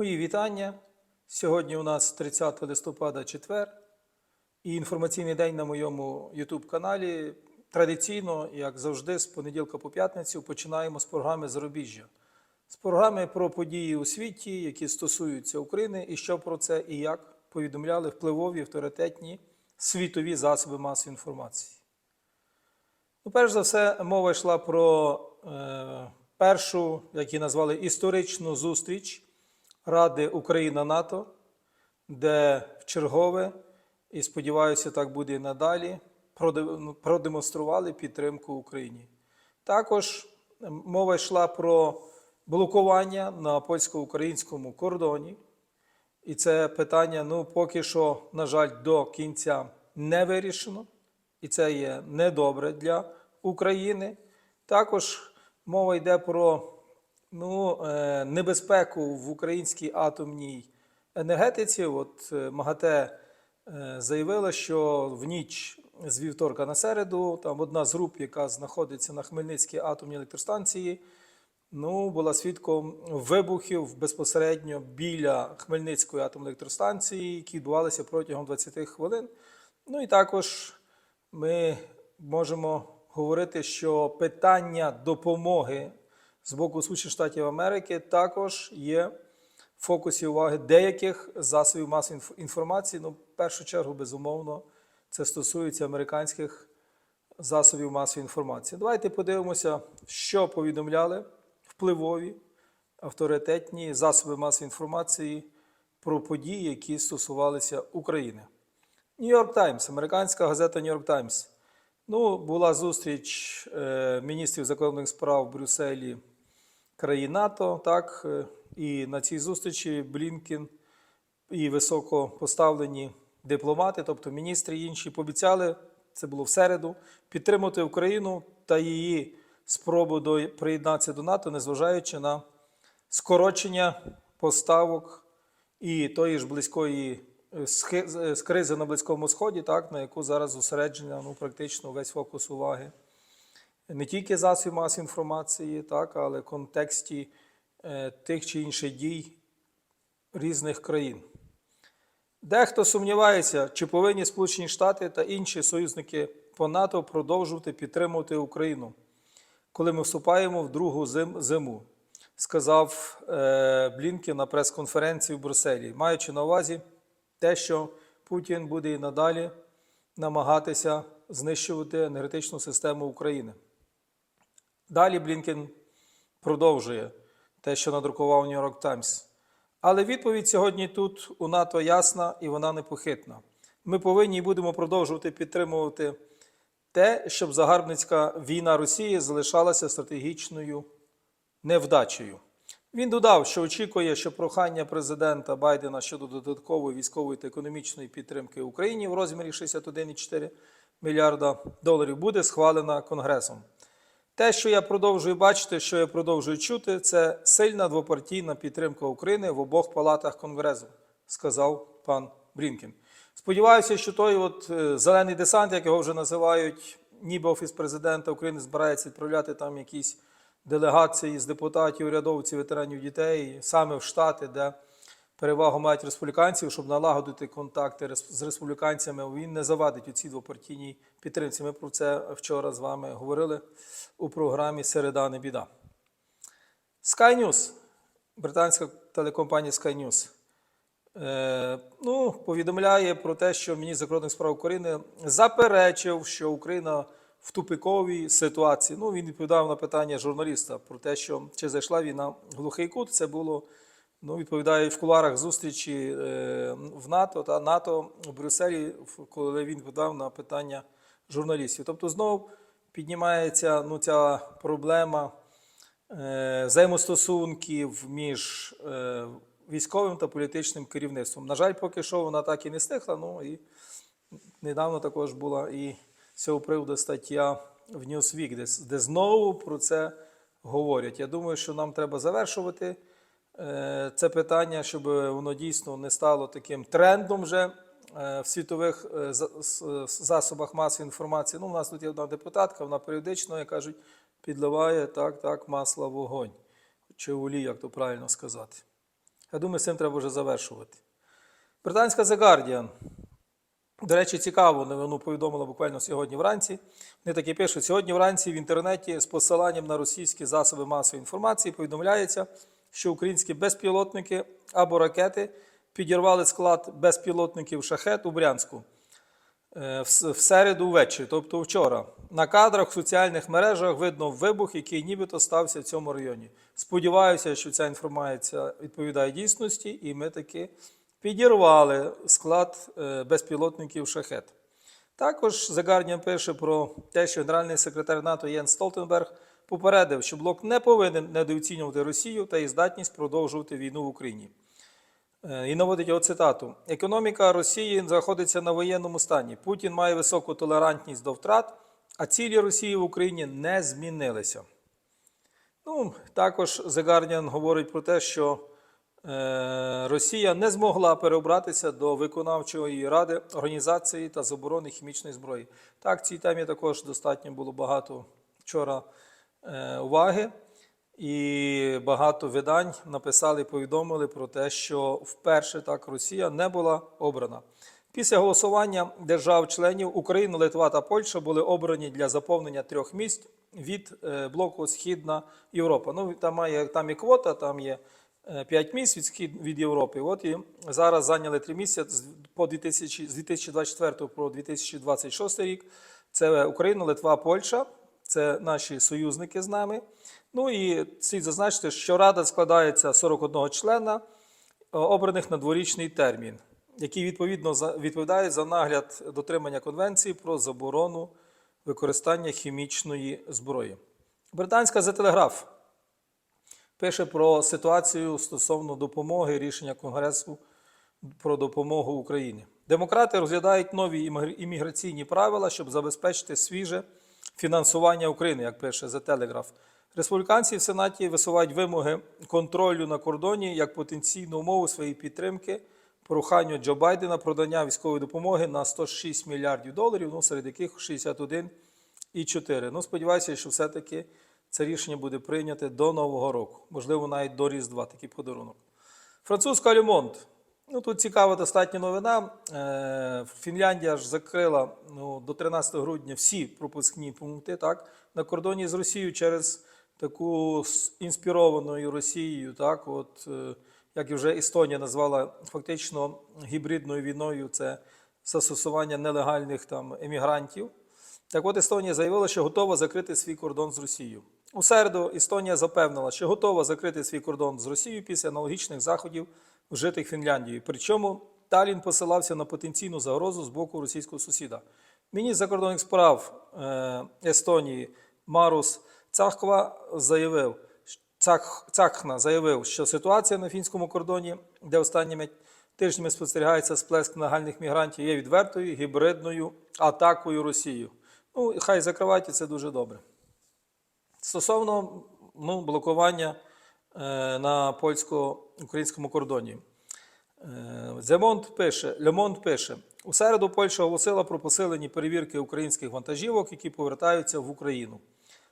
Мої вітання. Сьогодні у нас 30 листопада, четвер, і інформаційний день на моєму YouTube каналі. Традиційно, як завжди, з понеділка по п'ятницю починаємо з програми Зарубіжжя. З програми про події у світі, які стосуються України, і що про це і як повідомляли впливові авторитетні світові засоби масової інформації. Ну, перш за все, мова йшла про е, першу, як її назвали, історичну зустріч Ради Україна-НАТО, де в чергове, і сподіваюся, так буде і надалі, продемонстрували підтримку Україні. Також мова йшла про блокування на польсько-українському кордоні. І це питання, ну, поки що, на жаль, до кінця не вирішено. І це є недобре для України. Також мова йде про ну, е, небезпеку в українській атомній енергетиці. От е, МАГАТЕ е, заявила, що в ніч з вівторка на середу там одна з груп, яка знаходиться на Хмельницькій атомній електростанції, ну, була свідком вибухів безпосередньо біля Хмельницької атомної електростанції, які відбувалися протягом 20 хвилин. Ну і також ми можемо говорити, що питання допомоги з боку Сполучених Штатів Америки також є в фокусі уваги деяких засобів масової інформації. Ну, в першу чергу, безумовно, це стосується американських засобів масової інформації. Давайте подивимося, що повідомляли впливові авторитетні засоби масової інформації про події, які стосувалися України. Нью-Йорк Таймс, американська газета Нью-Йорк Таймс. Ну, була зустріч е, міністрів закордонних справ в Брюсселі країн НАТО. Так, е, і на цій зустрічі Блінкен і високопоставлені дипломати, тобто міністри і інші, пообіцяли, це було в середу, підтримати Україну та її спробу до приєднатися до НАТО, незважаючи на скорочення поставок і тої ж близької е, з- з кризи на Близькому Сході, так, на яку зараз зосереджена ну, практично весь фокус уваги. Не тільки засобів масової інформації, так, але в контексті е, тих чи інших дій різних країн. Дехто сумнівається, чи повинні Сполучені Штати та інші союзники по НАТО продовжувати підтримувати Україну, коли ми вступаємо в другу зим- зиму, сказав е, Блінкен на прес-конференції в Брюсселі, маючи на увазі те, що Путін буде і надалі намагатися знищувати енергетичну систему України. Далі Блінкен продовжує те, що надрукував New York Times. Але відповідь сьогодні тут у НАТО ясна і вона непохитна. Ми повинні і будемо продовжувати підтримувати те, щоб загарбницька війна Росії залишалася стратегічною невдачею. Він додав, що очікує, що прохання президента Байдена щодо додаткової військової та економічної підтримки Україні в розмірі 61,4 мільярда доларів буде схвалена Конгресом. Те, що я продовжую бачити, що я продовжую чути, це сильна двопартійна підтримка України в обох палатах Конгресу, сказав пан Брінкен. Сподіваюся, що той от е, зелений десант, як його вже називають, ніби офіс президента України збирається відправляти там якісь делегації з депутатів, урядовців, ветеранів дітей, саме в Штати, де перевагу мають республіканців, щоб налагодити контакти з республіканцями. Він не завадить у цій двопартійній підтримці. Ми про це вчора з вами говорили у програмі Середа не біда. Sky News, британська телекомпанія Sky News, е, ну, повідомляє про те, що міністр закордонних справ України заперечив, що Україна в тупиковій ситуації. Ну, він відповідав на питання журналіста про те, що чи зайшла війна в глухий кут. Це було ну, відповідає в куларах зустрічі е, в НАТО та НАТО в Брюсселі, коли він відповідав на питання журналістів. Тобто знову піднімається ну, ця проблема е, взаємостосунків між е, військовим та політичним керівництвом. На жаль, поки що вона так і не стихла. Ну і недавно також була і з цього приводу стаття в Newsweek, де, де знову про це говорять. Я думаю, що нам треба завершувати це питання, щоб воно дійсно не стало таким трендом вже е, в світових е, засобах масової інформації. Ну, у нас тут є одна депутатка, вона періодично, як кажуть, підливає так, так, масло в вогонь. Чи олій, як то правильно сказати. Я думаю, з цим треба вже завершувати. Британська The Guardian. До речі, цікаво, новину повідомила буквально сьогодні вранці. Вони такі пишуть: сьогодні вранці в інтернеті з посиланням на російські засоби масової інформації повідомляється, що українські безпілотники або ракети підірвали склад безпілотників шахет у Брянську е, в середу ввечері, тобто вчора. На кадрах в соціальних мережах видно вибух, який нібито стався в цьому районі. Сподіваюся, що ця інформація відповідає дійсності, і ми таки підірвали склад е, безпілотників шахет. Також The Guardian пише про те, що генеральний секретар НАТО Єн Столтенберг попередив, що блок не повинен недооцінювати Росію та її здатність продовжувати війну в Україні. Е, І наводить його цитату: економіка Росії знаходиться на воєнному стані. Путін має високу толерантність до втрат, а цілі Росії в Україні не змінилися. Ну, також The Guardian говорить про те, що е, Росія не змогла переобратися до виконавчої ради організації та заборони хімічної зброї. Так, цій темі також достатньо було багато вчора уваги. І багато видань написали, повідомили про те, що вперше так Росія не була обрана. Після голосування держав-членів Україна, Литва та Польща були обрані для заповнення трьох місць від е, блоку Східна Європа. Ну там має там і квота, там є е, п'ять місць від схід від Європи. От і зараз зайняли три місця по 2000, з 2024 по 2026 рік. Це Україна, Литва, Польща. Це наші союзники з нами. Ну і слід зазначити, що Рада складається 41 члена, е, обраних на дворічний термін, які відповідно відповідають за нагляд дотримання Конвенції про заборону використання хімічної зброї. Британська The Telegraph пише про ситуацію стосовно допомоги рішення Конгресу про допомогу Україні. Демократи розглядають нові імміграційні правила, щоб забезпечити свіже фінансування України, як пише The Telegraph. Республіканці в Сенаті висувають вимоги контролю на кордоні як потенційну умову своєї підтримки проханню Джо Байдена про надання військової допомоги на 106 мільярдів доларів, ну, серед яких 61,4. Ну, сподіваюся, що все-таки це рішення буде прийняте до Нового року, можливо, навіть до Різдва, такий подарунок. Французька Люмонт. Ну, тут цікава достатньо новина. Е, Фінляндія ж закрила ну, до 13 грудня всі пропускні пункти так, на кордоні з Росією через таку інспірованою Росією, так, от, е, як і вже Естонія назвала фактично гібридною війною, це застосування нелегальних там емігрантів. Так от Естонія заявила, що готова закрити свій кордон з Росією. У середу Естонія запевнила, що готова закрити свій кордон з Росією після аналогічних заходів, вжитих Фінляндією. Причому Талін посилався на потенційну загрозу з боку російського сусіда. Міністр закордонних справ е, Естонії Марус Цахква заявив, Цах, Цахна заявив, що ситуація на фінському кордоні, де останніми тижнями спостерігається сплеск нагальних мігрантів, є відвертою гібридною атакою Росії. Ну, хай закривають, і це дуже добре. Стосовно ну, блокування на польсько-українському кордоні. Земонт пише, Лемонт пише: у середу Польща оголосила про посилені перевірки українських вантажівок, які повертаються в Україну,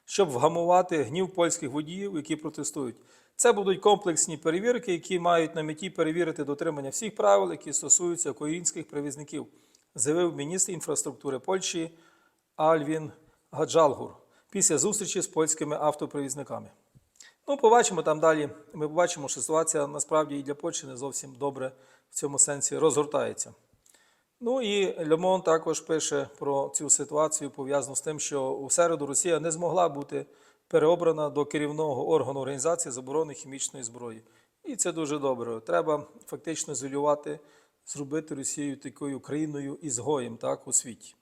щоб вгамувати гнів польських водіїв, які протестують. Це будуть комплексні перевірки, які мають на меті перевірити дотримання всіх правил, які стосуються українських перевізників, заявив міністр інфраструктури Польщі Альвін Гаджалгур після зустрічі з польськими автопривізниками. Ну, побачимо там далі. Ми побачимо, що ситуація насправді і для Польщі не зовсім добре в цьому сенсі розгортається. Ну і Лемон також пише про цю ситуацію, пов'язану з тим, що у середу Росія не змогла бути переобрана до керівного органу організації заборони хімічної зброї. І це дуже добре. Треба фактично ізолювати, зробити Росію такою країною ізгоєм так, у світі.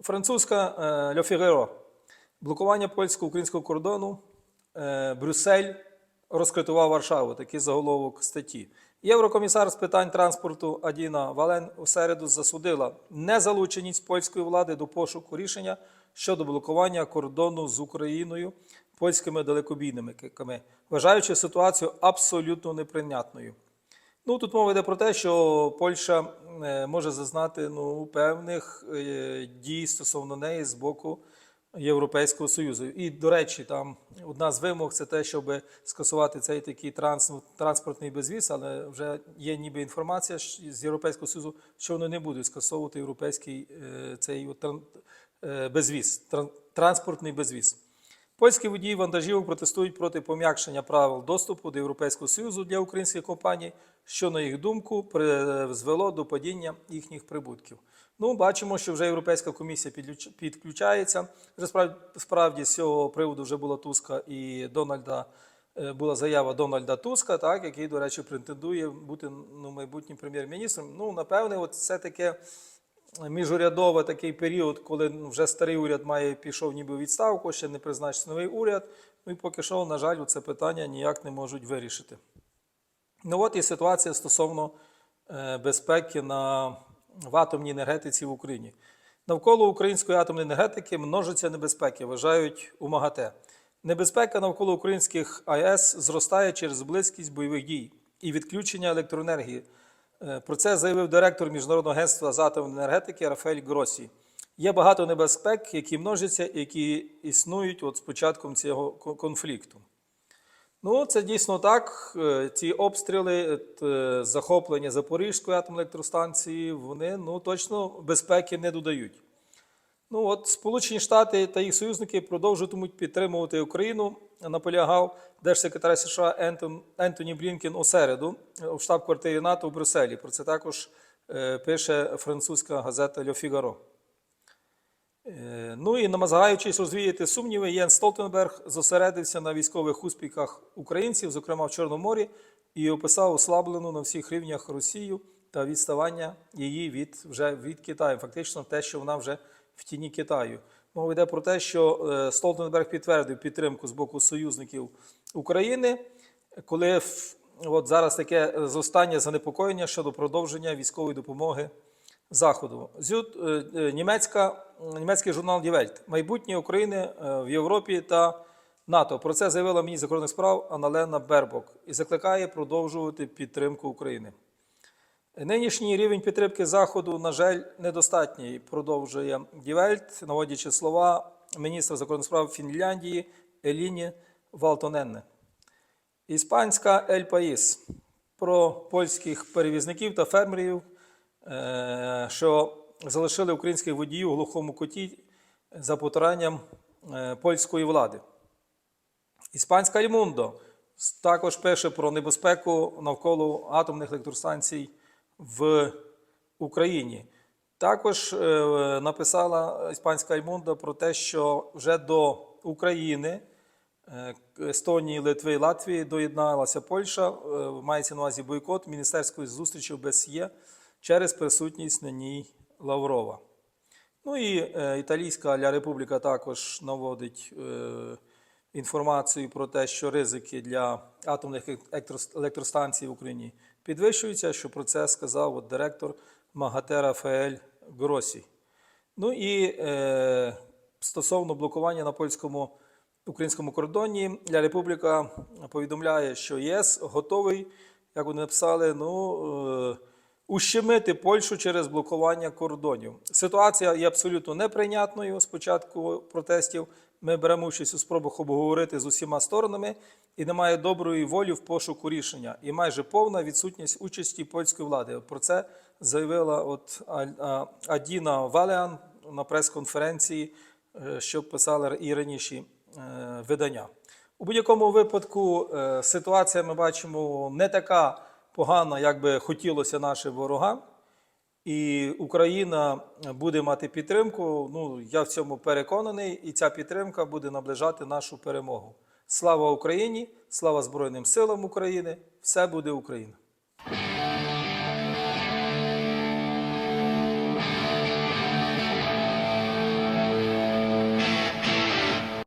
Французька е, Le Блокування польсько-українського кордону. Е, Брюссель розкритував Варшаву. Такий заголовок статті. Єврокомісар з питань транспорту Адіна Вален у середу засудила незалученість польської влади до пошуку рішення щодо блокування кордону з Україною польськими далекобійниками, вважаючи ситуацію абсолютно неприйнятною. Ну тут мова йде про те, що Польща е, може зазнати ну, певних е, дій стосовно неї з боку Європейського Союзу. І, до речі, там одна з вимог це те, щоб скасувати цей такий транс, транспортний безвіз, але вже є ніби інформація з Європейського Союзу, що вони не будуть скасовувати європейський е, цей е, безвіз, тран- транспортний безвіз. Польські водії вантажівок протестують проти пом'якшення правил доступу до Європейського Союзу для українських компаній, що, на їх думку, призвело до падіння їхніх прибутків. Ну, бачимо, що вже Європейська комісія підключається. Вже справді, з цього приводу вже була Туска і Дональда. е, Була заява Дональда Туска, так, який, до речі, претендує бути ну, майбутнім прем'єр-міністром. Ну, напевне, от це таке міжурядовий такий період, коли ну, вже старий уряд має пішов ніби у відставку, ще не призначений новий уряд. Ну і поки що, на жаль, це питання ніяк не можуть вирішити. Ну от і ситуація стосовно е, безпеки на, в атомній енергетиці в Україні. Навколо української атомної енергетики множаться небезпеки, вважають у МАГАТЕ. Небезпека навколо українських АЕС зростає через близькість бойових дій і відключення електроенергії. Е, Про це заявив директор Міжнародного агентства з атомної енергетики Рафаель Гросі. Є багато небезпек, які множаться, які існують от з початком цього конфлікту. Ну, це дійсно так. Е, Ці обстріли, е, захоплення Запорізької атомної електростанції, вони ну, точно безпеки не додають. Ну, от Сполучені Штати та їх союзники продовжуватимуть підтримувати Україну, наполягав держсекретар США Ентон, Ентоні Блінкен у середу е, у штаб-квартирі НАТО в Брюсселі. Про це також е, пише французька газета Le Figaro. Е, Ну і намагаючись розвіяти сумніви, Єн Столтенберг зосередився на військових успіхах українців, зокрема в Чорному морі, і описав ослаблену на всіх рівнях Росію та відставання її від вже від Китаю. Фактично, те, що вона вже в тіні Китаю. Мова йде про те, що е, Столтенберг підтвердив підтримку з боку союзників України, коли от зараз таке е, зростання занепокоєння щодо продовження військової допомоги Заходу. Е, е, німецька, німецький журнал Welt. Майбутнє України е, в Європі та НАТО. Про це заявила міністр закордонних справ Аналена Бербок і закликає продовжувати підтримку України. Нинішній рівень підтримки Заходу, на жаль, недостатній, продовжує Welt, наводячи слова міністра закордонних справ Фінляндії Еліні Валтоненне. Іспанська Ель Паїс про польських перевізників та фермерів, що залишили українських водіїв у глухому куті за потуранням е, польської влади. Іспанська Ельмундо також пише про небезпеку навколо атомних електростанцій в Україні. Також е, написала іспанська Ельмундо про те, що вже до України, е, Естонії, Литви і Латвії доєдналася Польща. е, Мається на увазі бойкот міністерської зустрічі в БСЄ через присутність на ній Лаврова. Ну і е, італійська Ля Републіка також наводить е, інформацію про те, що ризики для атомних електростанцій в Україні підвищуються, що про це сказав от директор МАГАТЕ Рафаель Гросі. Ну і е, стосовно блокування на польському українському кордоні, Ля Републіка повідомляє, що ЄС готовий, як вони написали, ну. Е, ущемити Польщу через блокування кордонів. Ситуація є абсолютно неприйнятною з початку протестів. Ми беремо участь у спробах обговорити з усіма сторонами, і немає доброї волі в пошуку рішення, і майже повна відсутність участі польської влади. Про це заявила от Адіна Валеан на прес-конференції, е, що писали і раніше е, видання. У будь-якому випадку е, ситуація ми бачимо не така погана, як би хотілося нашим ворогам. І Україна буде мати підтримку. Ну я в цьому переконаний, і ця підтримка буде наближати нашу перемогу. Слава Україні! Слава Збройним силам України! Все буде Україна!